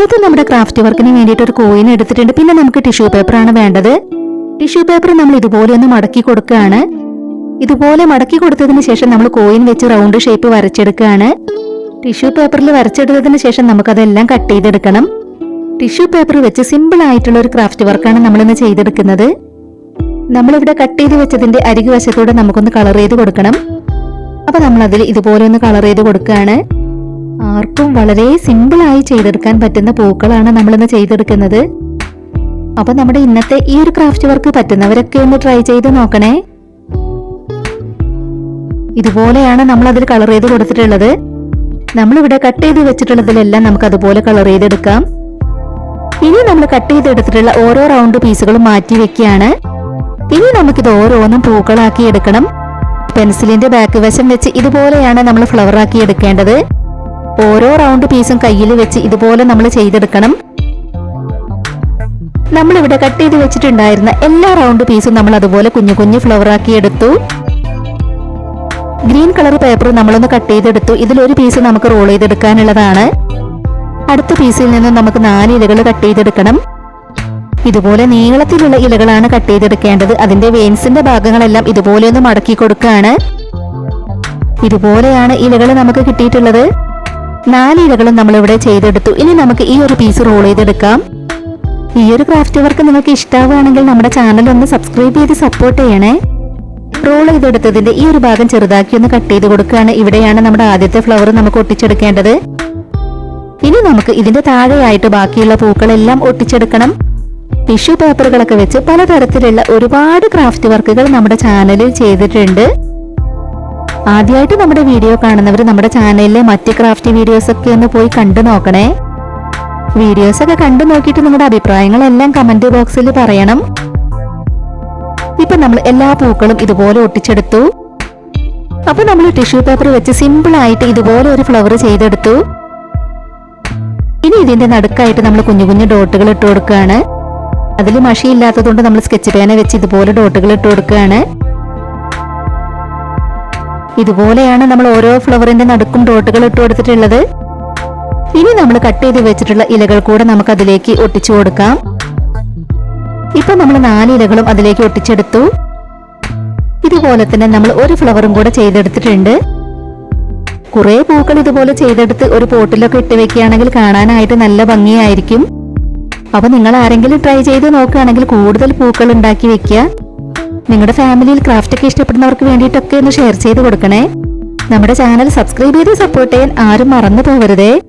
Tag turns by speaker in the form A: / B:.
A: ഇന്നത്തെ നമ്മുടെ ക്രാഫ്റ്റ് വർക്കിന് വേണ്ടിയിട്ട് ഒരു കോയിൻ എടുത്തിട്ടുണ്ട്. പിന്നെ നമുക്ക് ടിഷ്യൂ പേപ്പർ ആണ് വേണ്ടത്. ടിഷ്യൂ പേപ്പർ നമ്മൾ ഇതുപോലെ ഒന്ന് മടക്കി കൊടുക്കുകയാണ്. ഇതുപോലെ മടക്കി കൊടുത്തതിന് ശേഷം നമ്മൾ കോയിൻ വെച്ച് റൗണ്ട് ഷേപ്പ് വരച്ചെടുക്കുകയാണ്. ടിഷ്യൂ പേപ്പറിൽ വരച്ചെടുത്തതിന് ശേഷം നമുക്കതെല്ലാം കട്ട് ചെയ്തെടുക്കണം. ടിഷ്യൂ പേപ്പർ വെച്ച് സിമ്പിൾ ആയിട്ടുള്ള ഒരു ക്രാഫ്റ്റ് വർക്കാണ് നമ്മളിന്ന് ചെയ്തെടുക്കുന്നത്. നമ്മളിവിടെ കട്ട് ചെയ്ത് വെച്ചതിന്റെ അരികു വശത്തൂടെ നമുക്കൊന്ന് കളർ ചെയ്ത് കൊടുക്കണം. അപ്പൊ നമ്മളതിൽ ഇതുപോലെ ഒന്ന് കളർ ചെയ്ത് കൊടുക്കുകയാണ്. ആർക്കും വളരെ സിമ്പിൾ ആയി ചെയ്തെടുക്കാൻ പറ്റുന്ന പൂക്കളാണ് നമ്മളിന്ന് ചെയ്തെടുക്കുന്നത്. അപ്പൊ നമ്മുടെ ഇന്നത്തെ ഈ ഒരു ക്രാഫ്റ്റ് വർക്ക് പറ്റുന്നവരൊക്കെ ഒന്ന് ട്രൈ ചെയ്ത് നോക്കണേ. ഇതുപോലെയാണ് നമ്മൾ അതിൽ കളർ ചെയ്ത് കൊടുത്തിട്ടുള്ളത്. നമ്മളിവിടെ കട്ട് ചെയ്ത് വെച്ചിട്ടുള്ളതിലെല്ലാം നമുക്ക് അതുപോലെ കളർ ചെയ്തെടുക്കാം. ഇനി നമ്മൾ കട്ട് ചെയ്തെടുത്തിട്ടുള്ള ഓരോ റൗണ്ട് പീസുകളും മാറ്റി വെക്കുകയാണ്. ഇനി നമുക്കിത് ഓരോന്നും പൂക്കളാക്കി എടുക്കണം. പെൻസിലിന്റെ ബാക്ക് വശം വെച്ച് ഇതുപോലെയാണ് നമ്മൾ ഫ്ലവർ ആക്കി എടുക്കേണ്ടത്. ഓരോ റൗണ്ട് പീസും കയ്യിൽ വെച്ച് ഇതുപോലെ നമ്മൾ ചെയ്തെടുക്കണം. നമ്മളിവിടെ കട്ട് ചെയ്ത് വെച്ചിട്ടുണ്ടായിരുന്ന എല്ലാ റൗണ്ട് പീസും നമ്മൾ അതുപോലെ കുഞ്ഞു കുഞ്ഞു ഫ്ലവർ ആക്കി എടുത്തു. ഗ്രീൻ കളർ പേപ്പർ നമ്മളൊന്ന് കട്ട് ചെയ്തെടുത്തു. ഇതിലൊരു പീസ് നമുക്ക് റോൾ ചെയ്തെടുക്കാനുള്ളതാണ്. അടുത്ത പീസിൽ നിന്ന് നമുക്ക് നാല് ഇലകൾ കട്ട് ചെയ്തെടുക്കണം. ഇതുപോലെ നീളത്തിലുള്ള ഇലകളാണ് കട്ട് ചെയ്തെടുക്കേണ്ടത്. അതിന്റെ വെയിൻസിന്റെ ഭാഗങ്ങളെല്ലാം ഇതുപോലെ ഒന്ന് മടക്കി കൊടുക്കുകയാണ്. ഇതുപോലെയാണ് ഇലകൾ നമുക്ക് കിട്ടിയിട്ടുള്ളത്. നാല് ഇലകളും നമ്മളിവിടെ ചെയ്തെടുത്തു. ഇനി നമുക്ക് ഈ ഒരു പീസ് റോൾ ചെയ്തെടുക്കാം. ഈ ഒരു ക്രാഫ്റ്റ് വർക്ക് നിങ്ങൾക്ക് ഇഷ്ടാവുകയാണെങ്കിൽ നമ്മുടെ ചാനൽ ഒന്ന് സബ്സ്ക്രൈബ് ചെയ്ത് സപ്പോർട്ട് ചെയ്യണേ. റോൾ ചെയ്തെടുത്തതിന്റെ ഈ ഒരു ഭാഗം ചെറുതാക്കി ഒന്ന് കട്ട് ചെയ്ത് കൊടുക്കുകയാണ്. ഇവിടെയാണ് നമ്മുടെ ആദ്യത്തെ ഫ്ലവർ നമുക്ക് ഒട്ടിച്ചെടുക്കേണ്ടത്. ഇനി നമുക്ക് ഇതിന്റെ താഴെയായിട്ട് ബാക്കിയുള്ള പൂക്കളെല്ലാം ഒട്ടിച്ചെടുക്കണം. ടിഷ്യൂ പേപ്പറുകളൊക്കെ വെച്ച് പലതരത്തിലുള്ള ഒരുപാട് ക്രാഫ്റ്റ് വർക്കുകൾ നമ്മുടെ ചാനലിൽ ചെയ്തിട്ടുണ്ട്. ആദ്യമായിട്ട് നമ്മുടെ വീഡിയോ കാണുന്നവർ നമ്മുടെ ചാനലിലെ മറ്റ് ക്രാഫ്റ്റ് വീഡിയോസ് ഒക്കെ ഒന്ന് പോയി കണ്ടു നോക്കണേ. വീഡിയോസ് ഒക്കെ കണ്ടു നോക്കിയിട്ട് നിങ്ങളുടെ അഭിപ്രായങ്ങളെല്ലാം കമന്റ് ബോക്സിൽ പറയണം. ഇപ്പൊ നമ്മൾ എല്ലാ പൂക്കളും ഇതുപോലെ ഒട്ടിച്ചെടുത്തു. അപ്പൊ നമ്മൾ ടിഷ്യൂ പേപ്പർ വെച്ച് സിമ്പിൾ ആയിട്ട് ഇതുപോലെ ഒരു ഫ്ലവർ ചെയ്തെടുത്തു. ഇനി ഇതിന്റെ നടുക്കായിട്ട് നമ്മൾ കുഞ്ഞു കുഞ്ഞു ഡോട്ടുകൾ ഇട്ട് കൊടുക്കുകയാണ്. അതിൽ മഷി ഇല്ലാത്തതുകൊണ്ട് നമ്മൾ സ്കെച്ച് പേന വെച്ച് ഇതുപോലെ ഡോട്ടുകൾ ഇട്ട് കൊടുക്കുകയാണ്. ഇതുപോലെയാണ് നമ്മൾ ഓരോ ഫ്ലവറിന്റെ നടുക്കും ഡോട്ടുകൾ ഇട്ട് കൊടുത്തിട്ടുള്ളത്. ഇനി നമ്മൾ കട്ട് ചെയ്ത് വെച്ചിട്ടുള്ള ഇലകൾ കൂടെ നമുക്ക് അതിലേക്ക് ഒട്ടിച്ചു കൊടുക്കാം. ഇപ്പൊ നമ്മൾ നാല് ഇലകളും അതിലേക്ക് ഒട്ടിച്ചെടുത്തു. ഇതുപോലെ തന്നെ നമ്മൾ ഒരു ഫ്ലവറും കൂടെ ചെയ്തെടുത്തിട്ടുണ്ട്. കുറെ പൂക്കൾ ഇതുപോലെ ചെയ്തെടുത്ത് ഒരു പോട്ടിലൊക്കെ ഇട്ട് വെക്കുകയാണെങ്കിൽ കാണാനായിട്ട് നല്ല ഭംഗിയായിരിക്കും. അപ്പൊ നിങ്ങൾ ആരെങ്കിലും ട്രൈ ചെയ്ത് നോക്കുകയാണെങ്കിൽ കൂടുതൽ പൂക്കൾ ഉണ്ടാക്കി വെക്കുക. നിങ്ങളുടെ ഫാമിലിയിൽ ക്രാഫ്റ്റ് ഒക്കെ ഇഷ്ടപ്പെടുന്നവർക്ക് വേണ്ടിയിട്ടൊക്കെ ഒന്ന് ഷെയർ ചെയ്ത് കൊടുക്കണേ. നമ്മുടെ ചാനൽ സബ്സ്ക്രൈബ് ചെയ്ത് സപ്പോർട്ട് ചെയ്യാൻ ആരും മറന്നു പോകരുതേ.